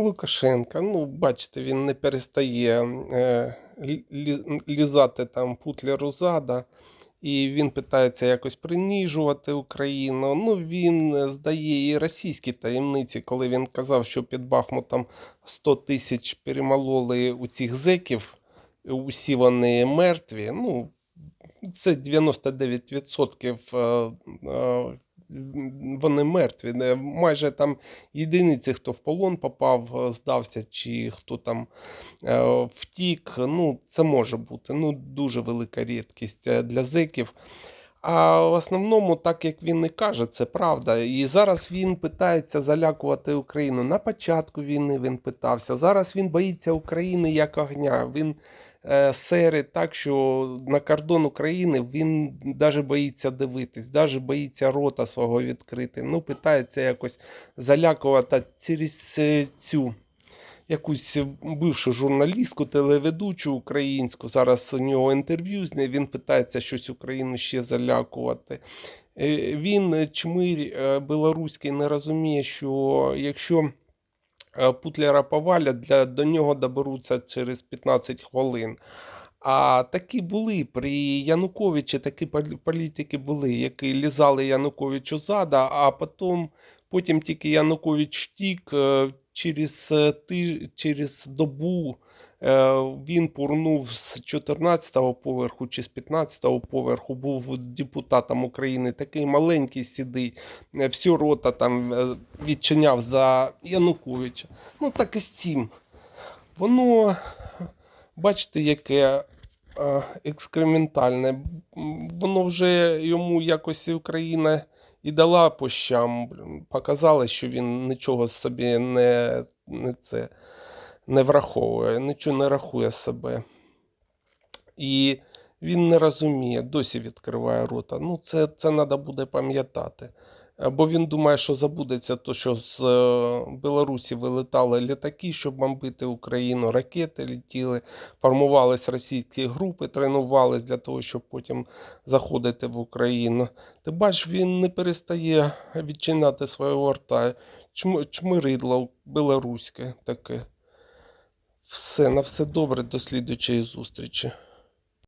Лукашенка, ну, бачите, він не перестає е, лі- лі- лізати там путляру зада, і він питається якось приніжувати Україну. Ну, він е, здає і російські таємниці, коли він казав, що під Бахмутом 100 тисяч перемололи у цих зеків, усі вони мертві. Ну, це 99% е, е, вони мертві. Майже там єдиниці, хто в полон попав, е, здався, чи хто там е, втік. Ну, це може бути. Ну, дуже велика рідкість е, для зеків. А в основному, так як він і каже, це правда. І зараз він питається залякувати Україну. На початку війни він питався. Зараз він боїться України як огня. Він е, серить так, що на кордон України він навіть боїться дивитись, навіть боїться рота свого відкрити. Ну, питається якось залякувати через е, цю якусь бившу журналістку, телеведучу українську. Зараз у нього інтерв'ю з нею. Він питається щось Україну ще залякувати. Е, Він, чмир білоруський, не розуміє, що якщо е, Путляра повалять, для, до нього доберуться через 15 хвилин. А такі були при Януковичі, такі політики були, які лізали Януковичу зада, а потім, потім тільки Янукович втік, е, через, е, ти, через добу е, він пурнув з 14-го поверху чи з 15-го поверху, був депутатом України, такий маленький сідий, е, всю рота там відчиняв за Януковича. Ну так і з цим. Воно, бачите, яке екскрементальне. Воно вже йому якось Україна і дала по щам. Показала, що він нічого собі не, не, це, не враховує, нічого не рахує себе. І він не розуміє, досі відкриває рота. Ну, це, це треба буде пам'ятати. Е, Бо він думає, що забудеться то, що з е, Білорусі вилетали літаки, щоб бомбити Україну, ракети летіли, формувались російські групи, тренувались для того, щоб потім заходити в Україну. Ти бачиш, він не перестає відчиняти свого рта. Чмиридло білоруське таке. Все, на все добре, до слідучої зустрічі.